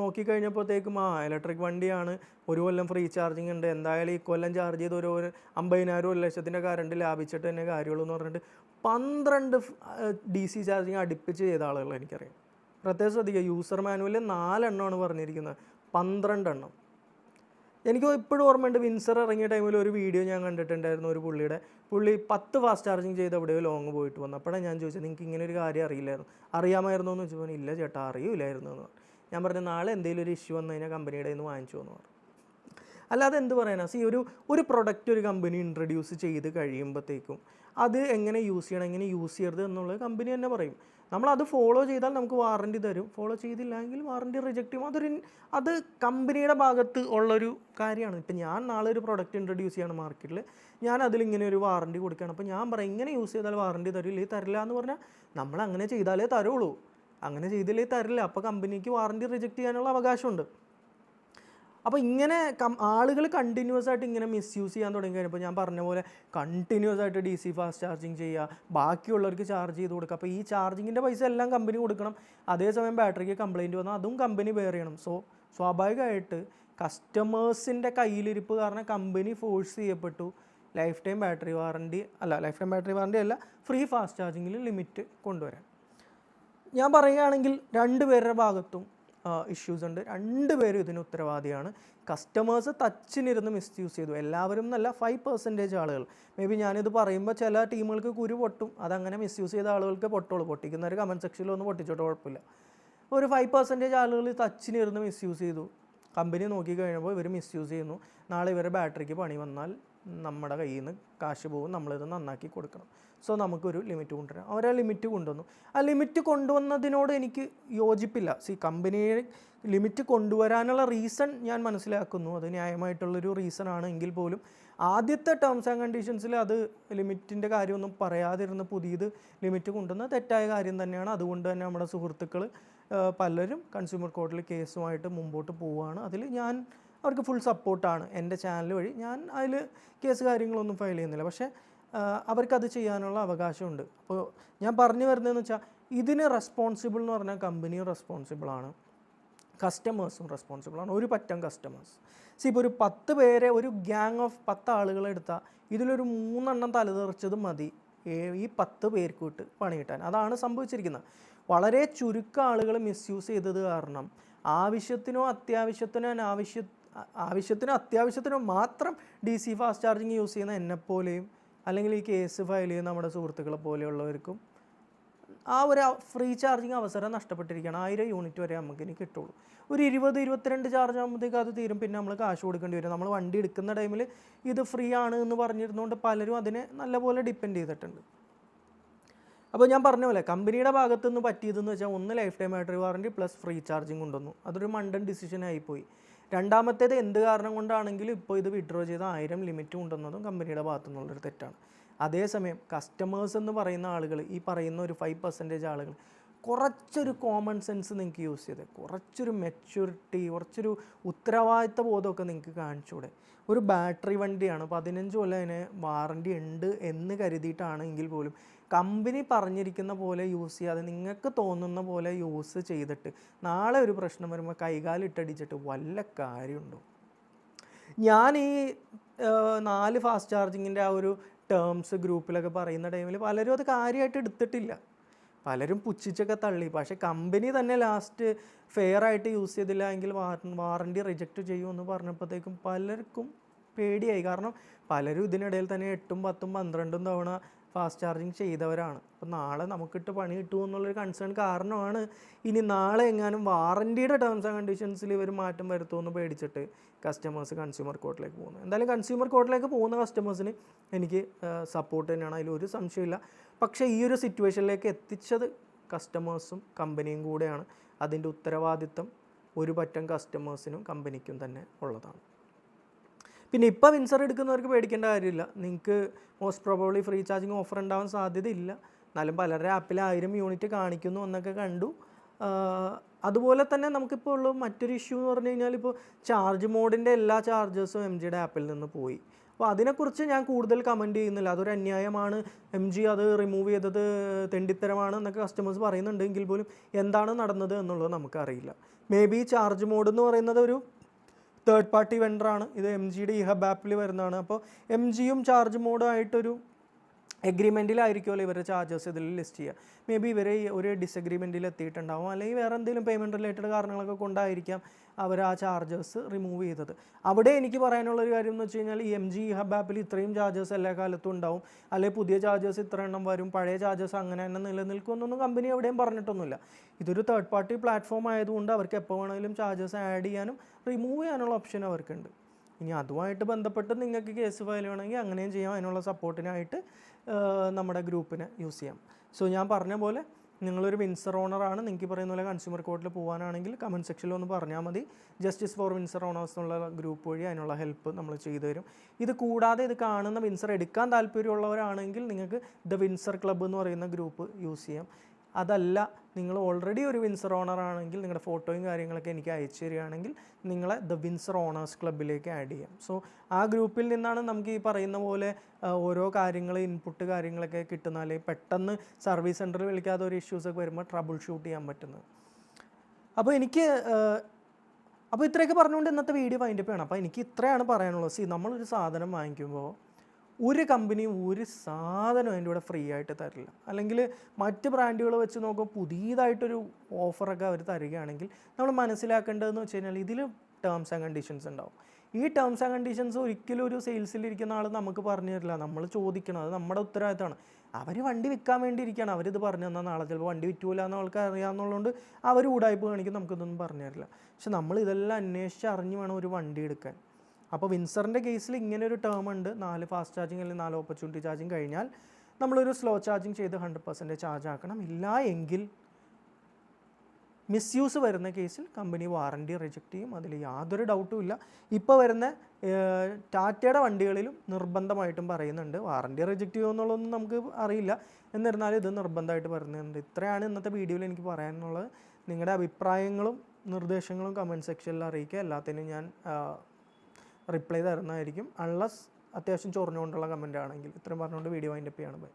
നോക്കിക്കഴിഞ്ഞപ്പോഴത്തേക്കും ആ ഇലക്ട്രിക് വണ്ടിയാണ് ഒരു കൊല്ലം ഫ്രീ ചാർജിങ് ഉണ്ട്. എന്തായാലും ഈ കൊല്ലം ചാർജ് ചെയ്ത് ഒരു അമ്പതിനായിരം ഒരു ലക്ഷത്തിന്റെ കറണ്ട് ലാഭിച്ചിട്ട് തന്നെ കാര്യമുള്ളൂ എന്ന് പറഞ്ഞിട്ട് പന്ത്രണ്ട് ഡി സി ചാർജിങ് അടുപ്പിച്ച് ചെയ്ത ആളുകൾ എനിക്കറിയാം. പ്രത്യേകം ശ്രദ്ധിക്കുക യൂസർ മാനുവലിൽ നാലെണ്ണമാണ് പറഞ്ഞിരിക്കുന്നത്. പന്ത്രണ്ടെണ്ണം. എനിക്ക് ഇപ്പോഴും ഓർമ്മയുണ്ട് വിൻസർ ഇറങ്ങിയ ടൈമിൽ ഒരു വീഡിയോ ഞാൻ കണ്ടിട്ടുണ്ടായിരുന്നു ഒരു പുള്ളിയുടെ. പുള്ളി പത്ത് ഫാസ്റ്റ് ചാർജിങ് ചെയ്ത് എവിടെയോ ലോങ് പോയിട്ട് വന്നു. അപ്പോഴാണ് ഞാൻ ചോദിച്ചത് നിങ്ങൾക്ക് ഇങ്ങനെ ഒരു കാര്യം അറിയില്ലായിരുന്നു. അറിയാമായിരുന്നു? എന്ന് ചോദിച്ചപ്പോൾ ഇല്ല ചേട്ടാ അറിയില്ലായിരുന്നു എന്ന് പറഞ്ഞു. ഞാൻ പറഞ്ഞു നാളെ എന്തെങ്കിലും ഒരു ഇഷ്യൂ വന്നു കഴിഞ്ഞാൽ കമ്പനിയുടെ നിന്ന് വാങ്ങിച്ചു എന്ന് പറഞ്ഞു. അല്ലാതെ എന്ത് പറയാനാ? സി ഒരു ഒരു പ്രൊഡക്റ്റ് ഒരു കമ്പനി ഇൻട്രൊഡ്യൂസ് ചെയ്ത് കഴിയുമ്പോഴത്തേക്കും അത് എങ്ങനെ യൂസ് ചെയ്യണം എങ്ങനെ യൂസ് ചെയ്യരുത് എന്നുള്ളത് കമ്പനി തന്നെ പറയും. നമ്മൾ അത് ഫോളോ ചെയ്താൽ നമുക്ക് വാറണ്ടി തരും. ഫോളോ ചെയ്തില്ലെങ്കിൽ വാറണ്ടി റിജക്റ്റ് ചെയ്യും. അതൊരു അത് കമ്പനിയുടെ ഭാഗത്ത് ഉള്ളൊരു കാര്യമാണ്. ഇപ്പം ഞാൻ നാളെ ഒരു പ്രൊഡക്റ്റ് ഇൻട്രൊഡ്യൂസ് ചെയ്യണം മാർക്കറ്റിൽ ഞാൻ അതിലിങ്ങനെ ഒരു വാറണ്ടി കൊടുക്കുകയാണ്. അപ്പോൾ ഞാൻ പറയും ഇങ്ങനെ യൂസ് ചെയ്താൽ വാറണ്ടി തരില്ല തരില്ല എന്ന് പറഞ്ഞാൽ നമ്മൾ അങ്ങനെ ചെയ്താലേ തരുള്ളൂ. അങ്ങനെ ചെയ്തില്ലേ തരില്ല. അപ്പോൾ കമ്പനിക്ക് വാറണ്ടി റിജക്റ്റ് ചെയ്യാനുള്ള അവകാശമുണ്ട്. അപ്പോൾ ഇങ്ങനെ കം ആളുകൾ കണ്ടിന്യൂസ് ആയിട്ട് ഇങ്ങനെ മിസ്യൂസ് ചെയ്യാൻ തുടങ്ങി കഴിഞ്ഞപ്പോൾ ഞാൻ പറഞ്ഞ പോലെ കണ്ടിന്യൂസ് ആയിട്ട് ഡി സി ഫാസ്റ്റ് ചാർജിങ് ചെയ്യുക ബാക്കിയുള്ളവർക്ക് ചാർജ് ചെയ്ത് കൊടുക്കുക. അപ്പോൾ ഈ ചാർജിങ്ങിന്റെ പൈസ എല്ലാം കമ്പനി കൊടുക്കണം. അതേസമയം ബാറ്ററിക്ക് കംപ്ലൈന്റ് വന്നാൽ അതും കമ്പനി ബെയർ ചെയ്യണം. സോ സ്വാഭാവികമായിട്ട് കസ്റ്റമേഴ്സിന്റെ കയ്യിലിരിപ്പ് കാരണം കമ്പനി ഫോഴ്സ് ചെയ്യപ്പെട്ടു. ലൈഫ് ടൈം ബാറ്ററി വാറണ്ടി അല്ല ലൈഫ് ടൈം ബാറ്ററി വാറണ്ടി അല്ല ഫ്രീ ഫാസ്റ്റ് ചാർജിങ്ങിൽ ലിമിറ്റ് കൊണ്ടുവരാൻ. ഞാൻ പറയുകയാണെങ്കിൽ രണ്ട് പേരുടെ ഭാഗത്തും ഇഷ്യൂസ് ഉണ്ട്. രണ്ട് പേരും ഇതിന് ഉത്തരവാദിയാണ്. കസ്റ്റമേഴ്സ് ടച്ചിനിരുന്ന് മിസ്യൂസ് ചെയ്തു. എല്ലാവരും എന്നല്ല ഫൈവ് പെർസെന്റേജ് ആളുകൾ. മേ ബി ഞാനിത് പറയുമ്പോൾ ചില ടീമുകൾക്ക് കുരു പൊട്ടും. അതങ്ങനെ മിസ്യൂസ് ചെയ്ത ആളുകൾക്ക് പൊട്ടുള്ളൂ ഒരു കമന്റ് സെക്ഷനിൽ ഒന്ന് പൊട്ടിച്ചോട്ട് കുഴപ്പമില്ല. ഒരു ഫൈവ് പെർസെന്റേജ് ആളുകൾ ടച്ചിനിരുന്ന് മിസ്യൂസ് ചെയ്തു. കമ്പനി നോക്കി കഴിയുമ്പോൾ ഇവർ മിസ്യൂസ് ചെയ്യുന്നു. നാളെ ഇവരുടെ ബാറ്ററിക്ക് പണി വന്നാൽ നമ്മുടെ കയ്യിൽ നിന്ന് കാശ് പോകും നമ്മളിത് നന്നാക്കി കൊടുക്കണം. സോ നമുക്കൊരു ലിമിറ്റ് കൊണ്ടുവരാം. അവർ ആ ലിമിറ്റ് കൊണ്ടുവന്നു. ആ ലിമിറ്റ് കൊണ്ടുവന്നതിനോട് എനിക്ക് യോജിപ്പില്ല. സി കമ്പനിയെ ലിമിറ്റ് കൊണ്ടുവരാനുള്ള റീസൺ ഞാൻ മനസ്സിലാക്കുന്നു. അത് ന്യായമായിട്ടുള്ളൊരു റീസൺ ആണ്. എങ്കിൽ പോലും ആദ്യത്തെ ടേംസ് ആൻഡ് കണ്ടീഷൻസിൽ അത് ലിമിറ്റിന്റെ കാര്യമൊന്നും പറയാതിരുന്ന് പുതിയത് ലിമിറ്റ് കൊണ്ടുവന്ന തെറ്റായ കാര്യം തന്നെയാണ്. അതുകൊണ്ട് തന്നെ നമ്മുടെ സുഹൃത്തുക്കൾ പലരും കൺസ്യൂമർ കോർട്ടിൽ കേസുമായിട്ട് മുമ്പോട്ട് പോവുകയാണ് അതിൽ ഞാൻ അവർക്ക് ഫുൾ സപ്പോർട്ടാണ് എന്റെ ചാനൽ വഴി ഞാൻ അതിൽ കേസ് കാര്യങ്ങളൊന്നും ഫയൽ ചെയ്യുന്നില്ല. പക്ഷേ അവർക്കത് ചെയ്യാനുള്ള അവകാശമുണ്ട്. അപ്പോൾ ഞാൻ പറഞ്ഞു വരുന്നതെന്ന് വെച്ചാൽ ഇതിന് റെസ്പോൺസിബിൾ എന്ന് പറഞ്ഞാൽ കമ്പനിയും റെസ്പോൺസിബിളാണ് കസ്റ്റമേഴ്സും റെസ്പോൺസിബിളാണ് ഒരു പറ്റം കസ്റ്റമേഴ്സ് സി ഇപ്പോൾ ഒരു പത്ത് പേരെ ഒരു ഗ്യാങ് ഓഫ് പത്ത് ആളുകളെ എടുത്താൽ ഇതിലൊരു മൂന്നെണ്ണം തലതെറിച്ചത് മതി. ഈ പത്ത് പേർക്ക് വിട്ട് പണി കിട്ടാൻ. അതാണ് സംഭവിച്ചിരിക്കുന്നത്. വളരെ ചുരുക്കം ആളുകൾ മിസ്യൂസ് ചെയ്തത് കാരണം ആവശ്യത്തിനോ അത്യാവശ്യത്തിനോ അനാവശ്യ ആവശ്യത്തിനോ അത്യാവശ്യത്തിനും മാത്രം D C fast charging use ചെയ്യുന്ന എന്നെപ്പോലെയും അല്ലെങ്കിൽ ഈ കേസ് ഫയൽ ചെയ്യുന്ന നമ്മുടെ സുഹൃത്തുക്കളെ പോലെയുള്ളവർക്കും ആ ഒരു ഫ്രീ ചാർജിങ് അവസരം നഷ്ടപ്പെട്ടിരിക്കുകയാണ്. ആയിരം യൂണിറ്റ് വരെ നമുക്ക് ഇനി കിട്ടുള്ളൂ. ഒരു ഇരുപത് ഇരുപത്തിരണ്ട് ചാർജ് ആകുമ്പോഴത്തേക്ക് അത് തീരും. പിന്നെ നമ്മൾ കാശ് കൊടുക്കേണ്ടി വരും. നമ്മൾ വണ്ടി എടുക്കുന്ന ടൈമിൽ ഇത് ഫ്രീ ആണ് എന്ന് പറഞ്ഞിരുന്നുകൊണ്ട് പലരും അതിനെ നല്ലപോലെ ഡിപ്പെൻഡ് ചെയ്തിട്ടുണ്ട്. അപ്പോൾ ഞാൻ പറഞ്ഞ പോലെ കമ്പനിയുടെ ഭാഗത്തുനിന്ന് പറ്റിയതെന്ന് വെച്ചാൽ ഒന്ന് lifetime battery warranty plus free charging കൊണ്ടുവന്നു. അതൊരു മണ്ടൻ ഡിസിഷൻ ആയിപ്പോയി രണ്ടാമത്തേത് എന്ത് കാരണം കൊണ്ടാണെങ്കിലും ഇപ്പോൾ ഇത് വിഡ്രോ ചെയ്ത ആയിരം ലിമിറ്റ് കൊണ്ടുവന്നതും കമ്പനിയുടെ ഭാഗത്തു നിന്നുള്ളൊരു തെറ്റാണ്. അതേസമയം കസ്റ്റമേഴ്സ് എന്ന് പറയുന്ന ആളുകൾ ഈ പറയുന്ന ഒരു ഫൈവ് പെർസെന്റേജ് ആളുകൾ കുറച്ചൊരു കോമൺ സെൻസ് നിങ്ങൾക്ക് യൂസ് ചെയ്ത്. കുറച്ചൊരു മെച്യൂരിറ്റി കുറച്ചൊരു ഉത്തരവാദിത്ത ബോധമൊക്കെ നിങ്ങൾക്ക് കാണിച്ചൂടെ ഒരു ബാറ്ററി വണ്ടിയാണ്. പതിനഞ്ച് കൊല്ലം അതിന് വാറണ്ടി ഉണ്ട് എന്ന് കരുതിയിട്ടാണെങ്കിൽ പോലും കമ്പനി പറഞ്ഞിരിക്കുന്ന പോലെ യൂസ് ചെയ്യാതെ നിങ്ങൾക്ക് തോന്നുന്ന പോലെ യൂസ് ചെയ്തിട്ട് നാളെ ഒരു പ്രശ്നം വരുമ്പോൾ കൈകാലിട്ടടിച്ചിട്ട് വല്ല കാര്യമുണ്ടോ? ഞാൻ ഈ നാല് ഫാസ്റ്റ് ചാർജിങ്ങിന്റെ ആ ഒരു ടേംസ് ഗ്രൂപ്പിലൊക്കെ പറയുന്ന ടൈമിൽ പലരും അത് കാര്യമായിട്ട് എടുത്തിട്ടില്ല. പലരും പുച്ഛിച്ചൊക്കെ തള്ളി. പക്ഷേ കമ്പനി തന്നെ ലാസ്റ്റ് ഫെയർ ആയിട്ട് യൂസ് ചെയ്തില്ല എങ്കിൽ വാറണ്ടി റിജക്റ്റ് ചെയ്യുമെന്ന് പറഞ്ഞപ്പോഴത്തേക്കും പലർക്കും പേടിയായി. കാരണം പലരും ഇതിനിടയിൽ തന്നെ എട്ടും പത്തും പന്ത്രണ്ടും തവണ ഫാസ്റ്റ് ചാർജിങ് ചെയ്തവരാണ്. അപ്പോൾ നാളെ നമുക്കിട്ട് പണി കിട്ടുമോ എന്നുള്ളൊരു കൺസേൺ കാരണമാണ് ഇനി നാളെ എങ്ങാനും വാറണ്ടിയുടെ ടേംസ് ആൻഡ് കണ്ടീഷൻസിൽ ഇവർ മാറ്റം വരുത്തുമെന്ന് പേടിച്ചിട്ട് കസ്റ്റമേഴ്സ് കൺസ്യൂമർ കോർട്ടിലേക്ക് പോകുന്നത് എന്തായാലും കൺസ്യൂമർ കോർട്ടിലേക്ക് പോകുന്ന കസ്റ്റമേഴ്സിന് എനിക്ക് സപ്പോർട്ട് തന്നെയാണ്. അതിൽ ഒരു സംശയമില്ല പക്ഷേ ഈ ഒരു സിറ്റുവേഷനിലേക്ക് എത്തിച്ചത് കസ്റ്റമേഴ്സും കമ്പനിയും കൂടെയാണ്. അതിന്റെ ഉത്തരവാദിത്തം ഒരു പറ്റം കസ്റ്റമേഴ്സിനും കമ്പനിക്കും തന്നെ ഉള്ളതാണ്. പിന്നെ ഇപ്പോൾ വിൻസർ എടുക്കുന്നവർക്ക് പേടിക്കേണ്ട കാര്യമില്ല. നിങ്ങൾക്ക് most probably free charging offer ഉണ്ടാവാൻ സാധ്യതയില്ല. എന്നാലും പലരുടെ ആപ്പിൽ ആയിരം യൂണിറ്റ് കാണിക്കുന്നു എന്നൊക്കെ കണ്ടു. അതുപോലെ തന്നെ നമുക്കിപ്പോൾ ഉള്ള മറ്റൊരു ഇഷ്യൂ എന്ന് പറഞ്ഞു കഴിഞ്ഞാൽ ഇപ്പോൾ ചാർജ് മോഡിന്റെ എല്ലാ ചാർജേഴ്സും എം ജിയുടെ ആപ്പിൽ നിന്ന് പോയി. അപ്പോൾ അതിനെക്കുറിച്ച് ഞാൻ കൂടുതൽ കമന്റ് ചെയ്യുന്നില്ല. അതൊരു അന്യായമാണ്. എം ജി അത് റിമൂവ് ചെയ്തത് തെണ്ടിത്തരമാണ് എന്നൊക്കെ കസ്റ്റമേഴ്സ് പറയുന്നുണ്ടെങ്കിൽ പോലും എന്താണ് നടന്നത് എന്നുള്ളത് നമുക്കറിയില്ല. മേ ബി ചാർജ് മോഡ് എന്ന് പറയുന്നത് ഒരു തേർഡ് പാർട്ടി വെണ്ടറാണ് ഇത് എം ജിയുടെ ഈ ഹബ് ആപ്പിൽ വരുന്നതാണ്. അപ്പോൾ എം ജിയും ചാർജ് മോഡും ആയിട്ടൊരു എഗ്രിമെന്റിലായിരിക്കുമല്ലോ ഇവരുടെ ചാർജസ് ഇതിൽ ലിസ്റ്റ് ചെയ്യുക. മേ ബി ഇവരെ ഒരു ഡിസഗ്രിമെന്റിൽ എത്തിയിട്ടുണ്ടാവും. അല്ലെങ്കിൽ വേറെ എന്തെങ്കിലും പേയ്മെന്റ് റിലേറ്റഡ് കാരണങ്ങളൊക്കെ കൊണ്ടായിരിക്കാം അവർ ആ ചാർജസ് റിമൂവ് ചെയ്തത്. അവിടെ എനിക്ക് പറയാനുള്ള ഒരു കാര്യം എന്ന് വെച്ച് കഴിഞ്ഞാൽ ഈ എം ജി ഹബ് ആപ്പിൽ ഇത്രയും ചാർജസ് എല്ലാ കാലത്തും ഉണ്ടാവും. അല്ലെങ്കിൽ പുതിയ ചാർജസ് ഇത്ര എണ്ണം വരും പഴയ ചാർജസ് അങ്ങനെ തന്നെ നിലനിൽക്കുമെന്നൊന്നും കമ്പനി എവിടെയും പറഞ്ഞിട്ടൊന്നുമില്ല. ഇതൊരു തേർഡ് പാർട്ടി പ്ലാറ്റ്ഫോം ആയതുകൊണ്ട് അവർക്ക് എപ്പോൾ വേണമെങ്കിലും ചാർജസ് ആഡ് ചെയ്യാനും റിമൂവ് ചെയ്യാനുള്ള ഓപ്ഷൻ അവർക്കുണ്ട് ഇനി അതുമായിട്ട് ബന്ധപ്പെട്ട് നിങ്ങൾക്ക് കേസ് ഫയൽ വേണമെങ്കിൽ അങ്ങനെയും ചെയ്യാം. അതിനുള്ള സപ്പോർട്ടിനായിട്ട് നമ്മുടെ ഗ്രൂപ്പിനെ യൂസ് ചെയ്യാം. സോ ഞാൻ പറഞ്ഞ പോലെ നിങ്ങളൊരു വിൻസർ ഓണറാണ് നിങ്ങൾക്ക് പറയുന്ന പോലെ കൺസ്യൂമർ കോർട്ടിൽ പോകാനാണെങ്കിൽ കമന്റ് സെക്ഷനിൽ ഒന്ന് പറഞ്ഞാൽ മതി. ജസ്റ്റിസ് ഫോർ വിൻസർ ഓണേഴ്സ് എന്നുള്ള ഗ്രൂപ്പ് വഴി അതിനുള്ള ഹെൽപ്പ് നമ്മൾ ചെയ്തു തരും. ഇത് കൂടാതെ ഇത് കാണുന്ന വിൻസർ എടുക്കാൻ താല്പര്യമുള്ളവരാണെങ്കിൽ നിങ്ങൾക്ക് ദ വിൻസർ ക്ലബ്ബ് എന്ന് പറയുന്ന ഗ്രൂപ്പ് യൂസ് ചെയ്യാം. അതല്ല നിങ്ങൾ ഓൾറെഡി ഒരു വിൻസർ ഓണർ ആണെങ്കിൽ നിങ്ങളുടെ ഫോട്ടോയും കാര്യങ്ങളൊക്കെ എനിക്ക് അയച്ചു തരികയാണെങ്കിൽ നിങ്ങളെ ദ വിൻസർ ഓണേഴ്സ് ക്ലബിലേക്ക് ആഡ് ചെയ്യാം. സോ ആ ഗ്രൂപ്പിൽ നിന്നാണ് നമുക്ക് ഈ പറയുന്ന പോലെ ഓരോ കാര്യങ്ങൾ ഇൻപുട്ട് കാര്യങ്ങളൊക്കെ കിട്ടുന്ന അല്ലെങ്കിൽ പെട്ടെന്ന് സർവീസ് സെന്ററിൽ വിളിക്കാതെ ഒരു ഇഷ്യൂസൊക്കെ വരുമ്പോൾ ട്രബിൾ ഷൂട്ട് ചെയ്യാൻ പറ്റുന്നത്. അപ്പോൾ എനിക്ക് അപ്പോൾ ഇത്രയൊക്കെ പറഞ്ഞുകൊണ്ട് ഇന്നത്തെ വീഡിയോ വൈൻഡപ്പ് ചെയ്യണം. അപ്പോൾ എനിക്ക് ഇത്രയാണ് പറയാനുള്ളത്. സി നമ്മളൊരു സാധനം വാങ്ങിക്കുമ്പോൾ ഒരു കമ്പനിയും ഒരു സാധനം അതിന്റെ കൂടെ ഫ്രീ ആയിട്ട് തരില്ല. അല്ലെങ്കിൽ മറ്റ് ബ്രാൻഡുകൾ വെച്ച് നോക്കുമ്പോൾ പുതിയതായിട്ടൊരു ഓഫറൊക്കെ അവർ തരികയാണെങ്കിൽ നമ്മൾ മനസ്സിലാക്കേണ്ടതെന്ന് വെച്ച് കഴിഞ്ഞാൽ ഇതിൽ ടേംസ് ആൻഡ് കണ്ടീഷൻസ് ഉണ്ടാവും. ഈ ടേംസ് ആൻഡ് കണ്ടീഷൻസ് ഒരിക്കലും ഒരു സെയിൽസിൽ ഇരിക്കുന്ന ആൾ നമുക്ക് പറഞ്ഞു തരില്ല. നമ്മൾ ചോദിക്കണം. അത് നമ്മുടെ ഉത്തരവാദിത്തമാണ്. അവർ വണ്ടി വിൽക്കാൻ വേണ്ടി ഇരിക്കുകയാണ്. അവരിത് പറഞ്ഞു തന്നാൽ നാളെ ചിലപ്പോൾ വണ്ടി വിറ്റൂല എന്ന ആൾക്ക് അറിയാമെന്നുള്ളതുകൊണ്ട് അവർ ഉടായ്പ കാണിക്കും. നമുക്കിതൊന്നും പറഞ്ഞു തരില്ല. പക്ഷെ നമ്മൾ ഇതെല്ലാം അന്വേഷിച്ച് അറിഞ്ഞ് വേണം ഒരു വണ്ടി എടുക്കാൻ. അപ്പോൾ വിൻസറിന്റെ കേസിൽ ഇങ്ങനെ ഒരു ടേം ഉണ്ട്. നാല് ഫാസ്റ്റ് ചാർജിങ് അല്ലെങ്കിൽ നാല് ഓപ്പർച്യൂണിറ്റി ചാർജിങ് കഴിഞ്ഞാൽ നമ്മളൊരു സ്ലോ ചാർജിങ് ചെയ്ത് ഹൺഡ്രഡ് പെർസെന്റേജ് ചാർജ് ആക്കണം. ഇല്ല എങ്കിൽ മിസ്യൂസ് വരുന്ന കേസിൽ കമ്പനി വാറണ്ടി റിജക്റ്റ് ചെയ്യും. അതിൽ യാതൊരു ഡൗട്ടും ഇല്ല. ഇപ്പോൾ വരുന്ന ടാറ്റയുടെ വണ്ടികളിലും നിർബന്ധമായിട്ടും പറയുന്നുണ്ട്. വാറണ്ടി റിജക്റ്റ് ചെയ്യുമെന്നുള്ളതൊന്നും നമുക്ക് അറിയില്ല. എന്നിരുന്നാലും ഇത് നിർബന്ധമായിട്ട് പറയുന്നുണ്ട്. ഇത്രയാണ് ഇന്നത്തെ വീഡിയോയിൽ എനിക്ക് പറയാനുള്ളത്. നിങ്ങളുടെ അഭിപ്രായങ്ങളും നിർദ്ദേശങ്ങളും കമന്റ് സെക്ഷനിൽ അറിയിക്കുക. എല്ലാത്തിനും ഞാൻ റിപ്ലൈ തരുന്നതായിരിക്കും അൺലസ് അത്യാവശ്യം ചൊറിഞ്ഞുകൊണ്ടുള്ള കമന്റ് ആണെങ്കിൽ. ഇത്രയും പറഞ്ഞുകൊണ്ട് വീഡിയോ അതിന്റെ ചെയ്യാണ്. ബൈ